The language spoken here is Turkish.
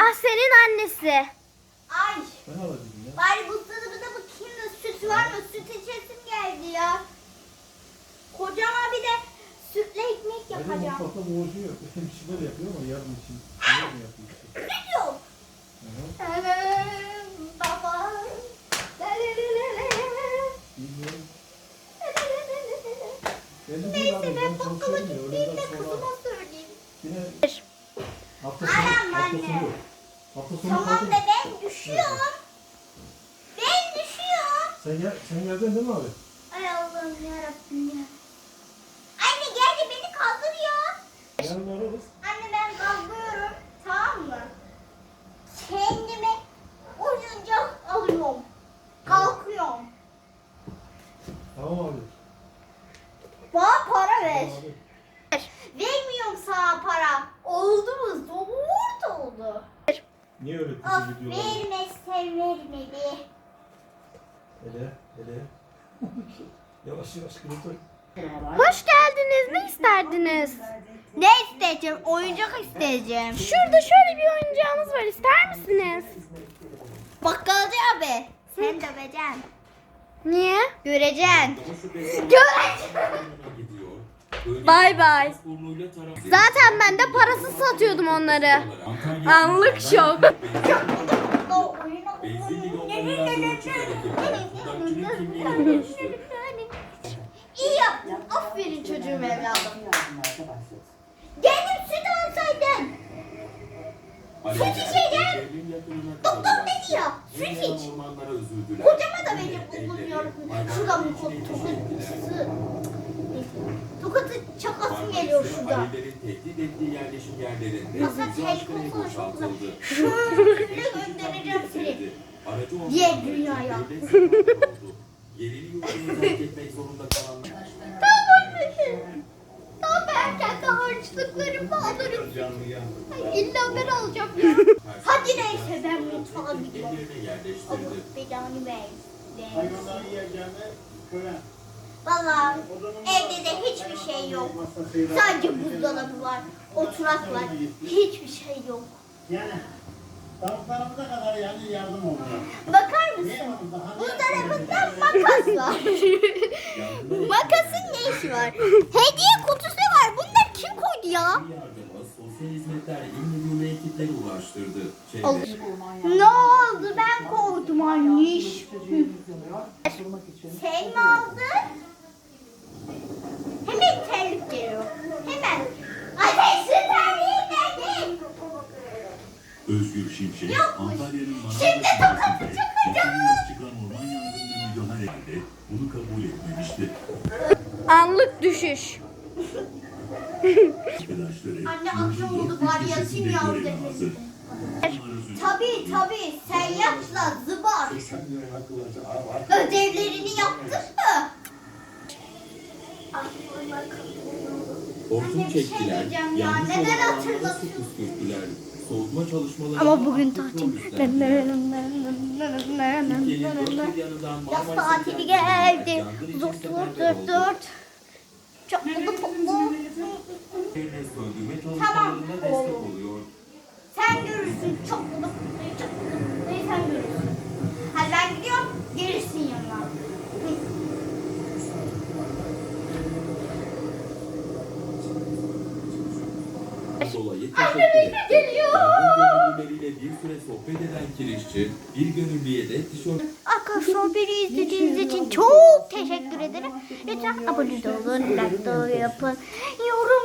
Ah senin annesi. Ay. Ben alacağım ya. Bari buzdolabına bakayım da süt var mı? Süt içesim geldi ya. Kocaman bir de sütle ekmek Benim yapacağım. mutfakta borcu yok. Benim işler yapıyor ama yardım için. Yardım yapıyor işte. Süt yok. Hı hı. Baba. Bilmiyorum. De değil Neyse abi. ben Ben bakkala çalışıyorum ya. gittiğimde Öğleden sonra kızıma söyleyeyim. yine Bir. hafta sonu, Anam, hafta anne. sonu yok. Hafta sonu Tamam kaldı. da ben düşüyorum. Ben düşüyorum. Sen, gel, sen geldin değil mi abi? Ay Allah'ım yarabbim ya. Anne geldi beni kaldırıyor. Yarın ararız. Anne ben kalkıyorum. Tamam mı? Kendime oyuncak alıyorum. Kalkıyorum. Tamam abi. Bana para ver. Tamam abi. Vermiyorum sana para. Oldu mu? Zor oldu. Niye öyle Of kötü videolar? vermezsen vermedi. Ele, ele. yavaş yavaş kırılır. Hoş geldiniz. Ne isterdiniz? Ne isteyeceğim? Oyuncak isteyeceğim. Şurada şöyle bir oyuncağınız var. İster misiniz? Bakkalcı abi. Sen döveceksin. Niye? Göreceksin. Bay bay. Zaten ben de parasız satıyordum onları. Anlık şok. İyi yaptın. Aferin çocuğum evladım. Gelip süt alsaydın. Süt içeceğim. Doktor ne diyor? Süt iç. Kocama da verecek uzun yorum. Şuradan bu tokatı. Tokatı çakasım geliyor şuradan. tehdit ettiği yerleşim yerlerinde Masa yüzü aşkına boşaltıldı. Şöyle göndereceğim seni. Aracı olmayan Diğer araçlar dünyaya. Yerini yurdunu terk etmek zorunda kalanlar. Daha ben kendi harçlıklarımı alırım. Ay, İlla ben alacağım ya. Hadi neyse ben mutfağa gidiyorum. Allah belanı versin. Hayvanların yiyeceğini köre. Valla evde de hiçbir şey yok. Sadece buzdolabı var, oturak var. Hiçbir şey yok. Yani tavuklarımıza kadar yani yardım oluyor. Bakar mısın? onu daha Buzdolabında makas var. Makasın ne işi var? Hediye kutusu var. Bunları kim koydu ya? Sosyal hizmetler il ulaştırdı. Ne oldu? Ben koydum anneş. Sen Özgür Şimşek. Antalya'nın ilçesinde çıkacağım. geçen yıl çıkan orman yangınına müdahale edildi. Bunu kabul etmemişti. Anlık düşüş. Arkadaşları Anne akşam oldu bari yatayım ya hazır. Tabii tabii sen yatla zıbar. Ödevlerini yaptın mı? hortum şey çektiler. yanlış alanda hatırlatıyorsun? su püskürttüler. Soğutma çalışmaları Ama bugün tatil. Yaz tatili geldi. Dört dört dört dört. Çok mutlu söndürme Tamam. Sen görürsün çok mutlu topluyu çok mutlu topluyu sen görürsün. Hadi ben gidiyorum gelirsin yanıma. Hı. Dolayı Anne teşekkür beni etti. geliyor. Gönüllüleriyle bir süre sohbet eden kirişçi, bir gönüllüye de tişört Arkadaşlar beni izlediğiniz için çok teşekkür ederim. Lütfen abone olun, like yapın, yorum